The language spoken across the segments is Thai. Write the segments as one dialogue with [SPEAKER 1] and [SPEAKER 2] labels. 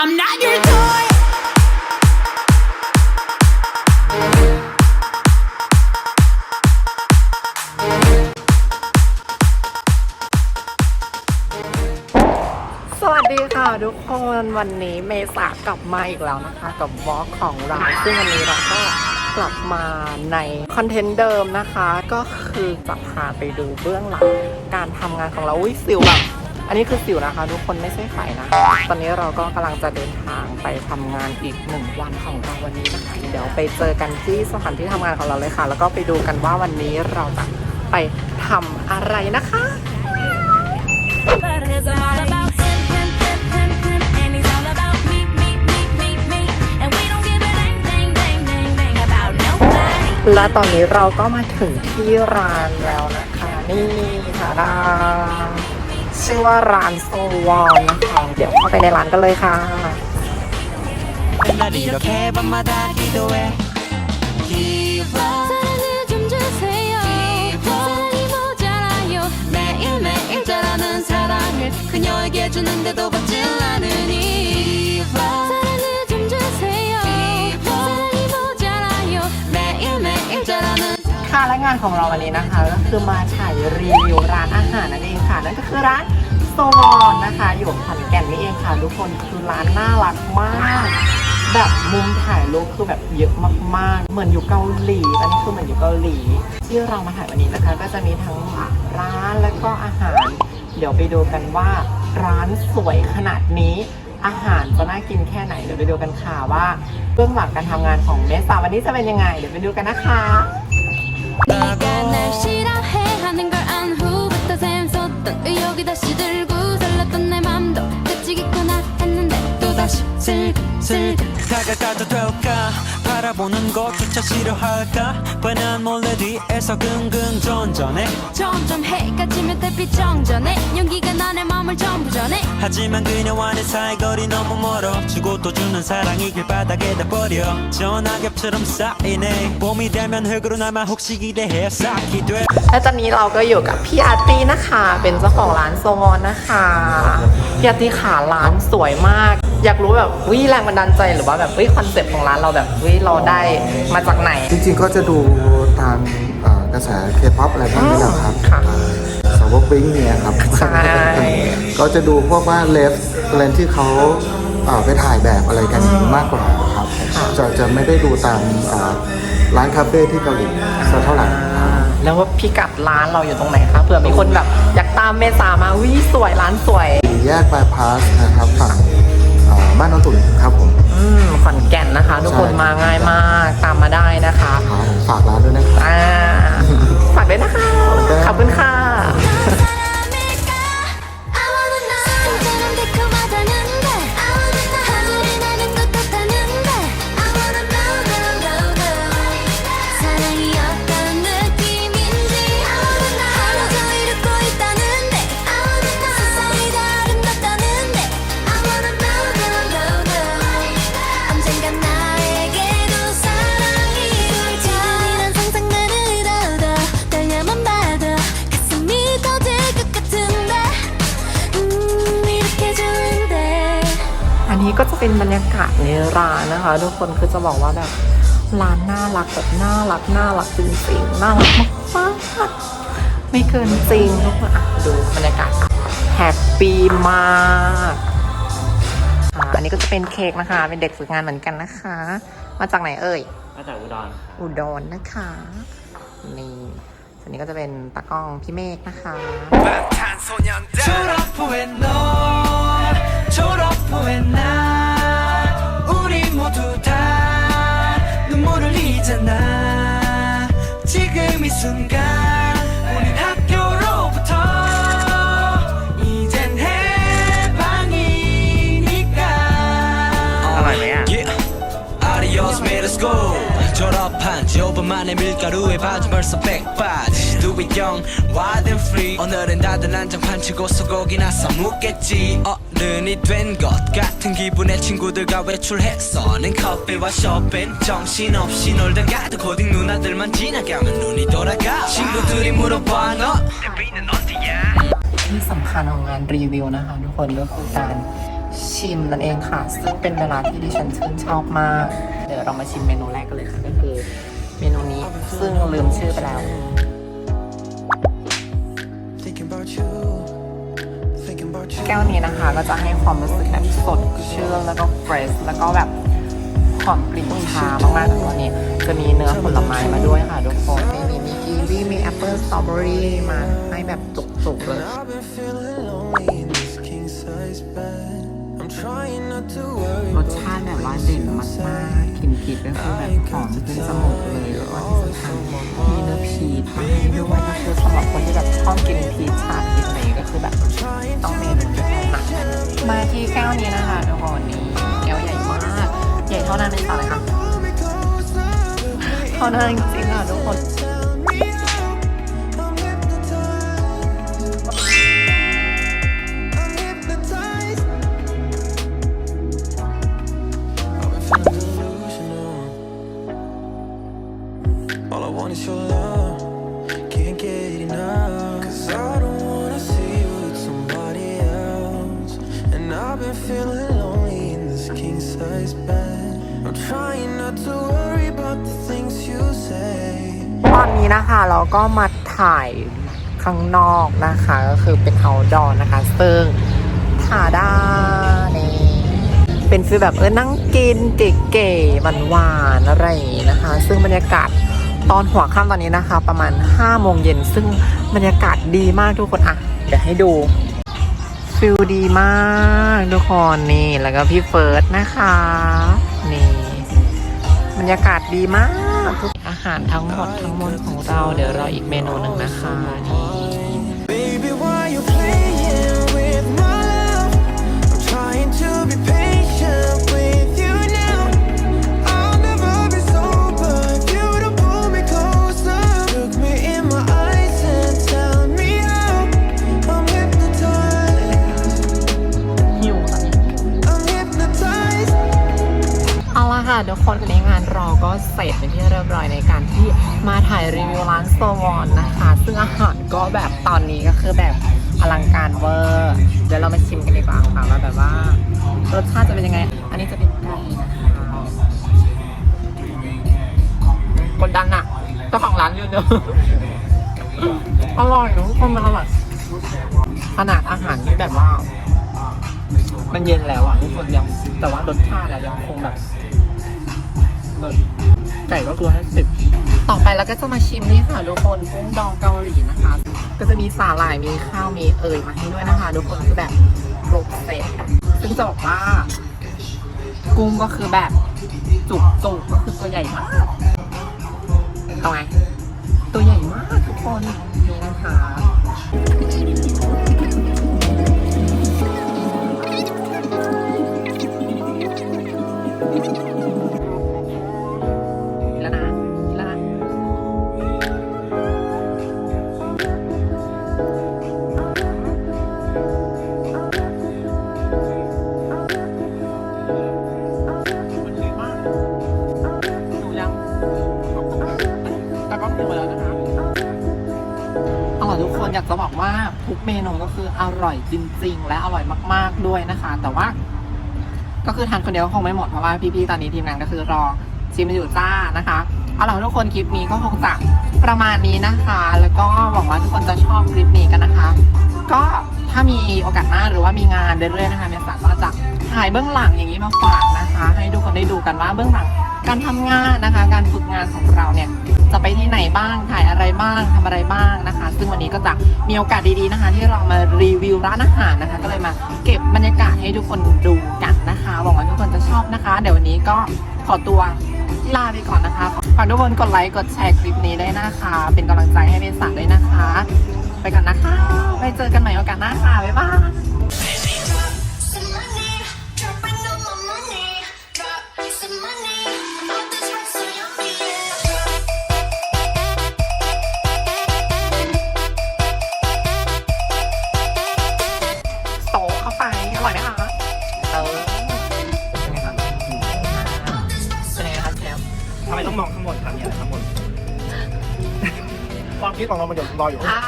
[SPEAKER 1] I'm not your toy.
[SPEAKER 2] สวัสดีค่ะทุกคนวันนี้เมษากลับมาอีกแล้วนะคะ กับวอล์กของเราซึ่งวันนี้เราก็กลับมาในคอนเทนต์เดิมนะคะ ก็คือจะพาไปดูเบื้องหลังการทำงานของเราอุ้ยสิวแบบ อันนี้คือสิวนะคะ ทุกคนไม่ใช่ไฝนะ ตอนนี้เราก็กำลังจะเดินทางไปทำงานอีกหนึ่งวันของเราวันนี้นะคะ เดี๋ยวไปเจอกันที่สถานที่ทำงานของเราเลยค่ะ แล้วก็ไปดูกันว่าวันนี้เราจะไปทำอะไรนะคะและตอนนี้เราก็มาถึงที่ร้านแล้วนะคะ นี่ค่ะร้าน ชื่อว่าร้านโซวอนนะคะ เดี๋ยวเข้าไปในร้านกันเลยค่ะ
[SPEAKER 3] 날
[SPEAKER 2] ค่ะและงานของเราวันนี้นะคะก็คือมาถ่ายรีวิวร้านอาหารนั่นเองค่ะ นั่นก็คือร้านโซวอนนะคะอยู่ขอนแก่นนี่เองค่ะ ทุกคนคือร้านน่ารักมากแบบมุมถ่ายรูปคือแบบเยอะมากๆ เหมือนอยู่เกาหลี อันนี้คือเหมือนอยู่เกาหลี ที่เรามาถ่ายวันนี้นะคะ ก็จะมีทั้งร้านแล้วก็อาหาร เดี๋ยวไปดูกันว่าร้านสวยขนาดนี้ อาหารจะน่ากินแค่ไหน เดี๋ยวไปดูกันค่ะว่าเบื้องหลังการทำงานของเมสซาวันนี้จะเป็นยังไง เดี๋ยวไปดูกันนะคะ
[SPEAKER 4] 네가 날 싫어해하는 걸 안 후부터 샘솟던 의욕이 다시 들고 설렜던 내 맘도 그치겠구나 했는데
[SPEAKER 3] 또다시 슬슬 다가가도 될까? 바라보는 것조차 싫어할까 몰래 뒤에서 긍긍전전해
[SPEAKER 4] 점점 해가 지면 달빛 정전해 용기가 나의 마음을 전부 전해
[SPEAKER 3] 하지만 그녀와의 사이거리 너무 멀어 주고 또 주는 사랑이 길바닥에다 버려 저 낙엽처럼 쌓이네 봄이 되면 흙으로 남아 혹시 기대해 쌓기 돼
[SPEAKER 2] และตอนนี้เราก็อยู่กับพี่อาร์ตี้นะคะ เป็นเจ้าของร้านโซวอนนะคะพี่อาร์ตี้ขาร้านสวยมาก อยากรู้แบบวิแรงบันดาลใจหรือว่าแบบวิคอนเซ็ปต์ของร้านเราแบบวิเราได้มาจากไหน
[SPEAKER 5] จริงๆก็จะดูตามเอ่อกระแสเคป๊อปอะไรพวกนี้แหละครับ
[SPEAKER 2] ค่ะ
[SPEAKER 5] เอ่อสาวกวิ้งเนี่ยครับ
[SPEAKER 2] ใช่
[SPEAKER 5] ก็จะดูพวกว่าเลฟเลนที่เขาเอ่อไปถ่ายแบบอะไรกันมากกว่าครับ จะจะไม่ได้ดูตามเอ่อร้านคาเฟ่ที่เกาหลีสักเท่าไหร่ครับ
[SPEAKER 2] แล้วว่าพิกัดร้านเราอยู่ตรงไหนคะเผื่อมีคนแบบอยากตามเมษามาวิสวยร้านสวย
[SPEAKER 5] สี่แยกบายพาสนะครับฝั่งเอ่อ บ้านน้องตุ่นครับผม
[SPEAKER 2] อืมขอนแก่นนะคะ ทุกคน
[SPEAKER 5] ใช่
[SPEAKER 2] มาง่ายมากตามมาได้นะคะ
[SPEAKER 5] ครับผมฝากร้านด้วยนะครับ
[SPEAKER 2] อ่าฝากด้วยนะคะ ขอบคุณค่ะ ร้านนะคะ ทุกคนคือจะบอกว่าแบบร้านน่ารักแบบน่ารักน่ารักจริงๆน่ารักมากๆไม่เกินจริงทุกคนอะดูบรรยากาศแฮปปี้มากอ่าอันนี้ก็จะเป็นเค้กนะคะ เป็นเด็กฝึกงานเหมือนกันนะคะ มาจากไหนเอ่ย
[SPEAKER 6] มาจากอุดรครับ
[SPEAKER 2] อุดรนะคะนี่ส่วนนี้ก็จะเป็นตากล้องพี่เมฆนะคะ
[SPEAKER 3] Yeah. Adios middle school 졸업한 지 5분 만에 밀가루에 바지 벌써 백바지 Do it young, wild and free 오늘은 다들 난장판 치고 소고기나 싸먹겠지 어른이 된 것 같은 기분에 친구들과 외출했어 는 커피와 쇼핑 정신없이 놀다가도 고딩 누나들만 지나게 하면 눈이 돌아가 친구들이 물어봐 너 데뷔는 언제야
[SPEAKER 2] ที่สำคัญของงานรีวิวนะคะ ทุกคนก็คือการ ชิมนั่นเองค่ะ ซึ่งเป็นเวลาที่ดิฉันชื่นชอบมาก เดี๋ยวเรามาชิมเมนูแรกกันเลยค่ะก็คือเมนูนี้ซึ่งลืมชื่อไปแล้ว
[SPEAKER 3] Thinking about you Thinking about you
[SPEAKER 2] แก้วนี้นะคะก็จะให้ความรู้สึกแบบสดชื่นแล้วก็เฟรชแล้วก็แบบหอมกลิ่นชามากๆตัวนี้จะมีเนื้อผลไม้มาด้วยค่ะทุกคนนี่มีมีกีวีมีแอปเปิลสตรอเบอรี่มาให้แบบจุกๆเลย
[SPEAKER 3] I've
[SPEAKER 2] รสชาติแบบว่าเด่นมากๆกลิ่นพีชก็คือแบบหอมขึ้นจมูกเลยแล้วก็ที่สำคัญมีเนื้อพีชมาให้ด้วยก็คือสำหรับคนที่แบบชอบกินพีชชาพีชอะไรอย่างงี้ก็คือแบบต้องเมนูที่เขาหนักมาที่แก้วนี้นะคะทุกคนนี่แก้วใหญ่มากใหญ่เท่านั้นเลยค่ะเลยค่ะเท่านั้นจริงๆค่ะทุกคน ตอนนี้นะคะเราก็มาถ่ายข้างนอกนะคะ ก็คือเป็น outdoor นะคะ ซึ่งถาด้านี่เป็นฟีลแบบเออนั่งกินเก๋ๆหวานๆอะไรอย่างงี้นะคะ ซึ่งบรรยากาศตอนหัวค่ำตอนนี้นะคะ ประมาณ5โมงเย็นซึ่งบรรยากาศดีมากทุกคนอะเดี๋ยวให้ดูฟิลดีมากทุกคนนี่แล้วก็พี่เฟิร์สนะคะ นี่ บรรยากาศดีมากทุกอาหารทั้งหมดทั้งมวลของเราเดี๋ยวรออีกเมนูหนึ่งนะคะนี่ มาถ่ายรีวิวร้านโซวอนนะคะ ซึ่งอาหารก็แบบตอนนี้ก็คือแบบอลังการเวอร์เดี๋ยวเรามาชิมกันดีกว่าค่ะว่าแบบว่ารสชาติจะเป็นยังไง อันนี้จะเป็นไก่นะคะกดดันอะเจ้าของร้านยืนเนอะอร่อยทุกคนมันอร่อยขนาดอาหารที่แบบว่า มันเย็นแล้วอะทุกคนยังแต่ว่ารสชาติอะยังคงแบบไก่ก็คือให้สิบ ต่อไปเราก็จะมาชิมนี่ค่ะทุกคนกุ้งดองเกาหลีนะคะ ก็จะมีสาหร่ายมีข้าวมีเอยมาให้ด้วยนะคะทุกคนคือแบบครบเสร็จซึ่งจะบอกว่า กุ้งก็คือแบบจุกจุกก็คือตัวใหญ่มากเอาไงตัวใหญ่มากทุกคน เมนูก็คืออร่อยจริง ๆ และอร่อยมาก ๆด้วยนะคะ แต่ว่า ก็คือทานคนเดียวก็คงไม่หมดเพราะว่าพี่ๆตอนนี้ทีมงานก็คือรอชิมอยู่จ้านะคะเอาล่ะทุกคนคลิปนี้ก็คงจะประมาณนี้นะคะ แล้วก็หวังว่าทุกคนจะชอบคลิปนี้กันนะคะ ก็ถ้ามีโอกาสหน้าหรือว่ามีงานเรื่อยๆนะคะเมษาก็จะถ่ายเบื้องหลังอย่างนี้มาฝากนะคะ ให้ทุกคนได้ดูกันว่าเบื้องหลังการทำงานนะคะ การฝึกงานของเราเนี่ย ที่ไหนบ้างถ่ายอะไรบ้างทำอะไรบ้างนะคะ ซึ่งวันนี้ก็จะมีโอกาสดีๆนะคะ ที่เรามารีวิวร้านอาหารนะคะ ก็เลยมาเก็บบรรยากาศให้ทุกคนดูกันนะคะหวังว่าทุกคนจะชอบนะคะ เดี๋ยววันนี้ก็ขอตัวลาไปก่อนนะคะฝากทุกคนกดไลค์กดแชร์คลิปนี้ด้วยนะคะ เป็นกำลังใจให้เมษาด้วยนะคะ ไปก่อนนะคะไว้เจอกันใหม่โอกาสหน้าค่ะบ๊ายบาย
[SPEAKER 6] ไมต้องมองข้างบนครับเนี่ยข้างบน
[SPEAKER 5] ความคิดของเรามันอยู่รออยู่
[SPEAKER 2] อ่า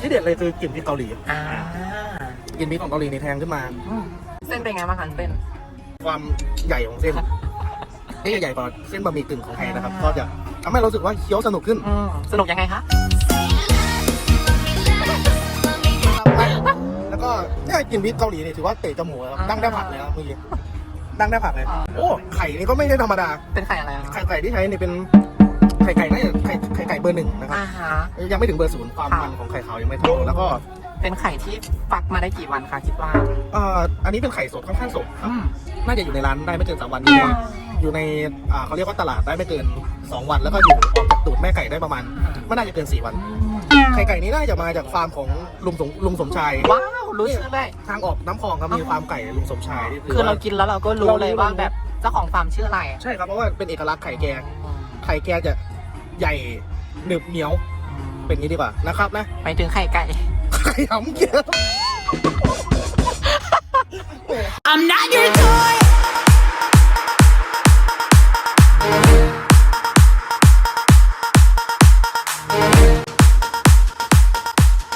[SPEAKER 5] ที่เด็ดเลยคือกลิ่นที่เกาหลี
[SPEAKER 2] อ่า
[SPEAKER 1] กินพริกของเกาหลีนี่แทงขึ้นมา
[SPEAKER 2] เส้นเป็นไงบ้างคะเส้น
[SPEAKER 1] ความใหญ่ของเส้นนี่จะใหญ่กว่าเส้นบะหมี่กึ่งของไทยนะครับ ก็จะทำให้เรารู้สึกว่าเคี้ยวสนุกขึ้น
[SPEAKER 2] อืมสนุกยังไงคะ
[SPEAKER 1] แล้วก็เนี่ยกินพริกเกาหลีนี่ถือว่าเตะจมูกแล้วดั้งได้ผักเลยครับเมื่อกี้ ดั้งได้ผักเลย โอ้ไข่นี่ก็ไม่ใช่ธรรมดา
[SPEAKER 2] เป็นไข่อะไรอะ
[SPEAKER 1] ไข่ไก่ที่ใช้นี่เป็นไข่ไก่น่าจะไข่ไข่ไก่เบอร์หนึ่งนะครับ
[SPEAKER 2] อ่าฮะ
[SPEAKER 1] ยังไม่ถึงเบอร์ศูนย์ความมันของไข่ขาวยังไม่เท่าแล้วก็
[SPEAKER 2] เป็นไข่ที่ฟักมาได้กี่วันคะคิดว่า
[SPEAKER 1] เอ่ออันนี้เป็นไข่สดค่อนข้างสดครับ
[SPEAKER 2] อืม
[SPEAKER 1] น่าจะอยู่ในร้านได้ไม่เกินสามวันอยู่อยู่ในอ่าเขาเรียกว่าตลาดได้ไม่เกินสองวัน แล้วก็อยู่ออกจากตูดแม่ไก่ได้ประมาณไม่น่าจะเกินสี่วัน ไข่ไก่นี้น่าจะมาจากฟาร์มของลุงสมลุงสมชาย
[SPEAKER 2] ว้าว รู้ชื่อเลย
[SPEAKER 1] ทางออกน้ำคลองครับมีฟาร์มไก่ลุงสมชายนี่
[SPEAKER 2] คือเรา
[SPEAKER 1] ว่
[SPEAKER 2] กินแล้วเราก็รู้เลยว่าแบบเจ้าของฟาร์มชื่ออะไร
[SPEAKER 1] ใช่ครับเพราะว่าเป็นเอกลักษณ์ไข่แกงไข่แกงจะใหญ่หนึบเหนียว เป็นอย่างนี้ดีกว่านะครับนะ
[SPEAKER 2] ไปถึงไข่ไก่
[SPEAKER 1] ไข่หำเกี๊ยว
[SPEAKER 4] I'm not your toy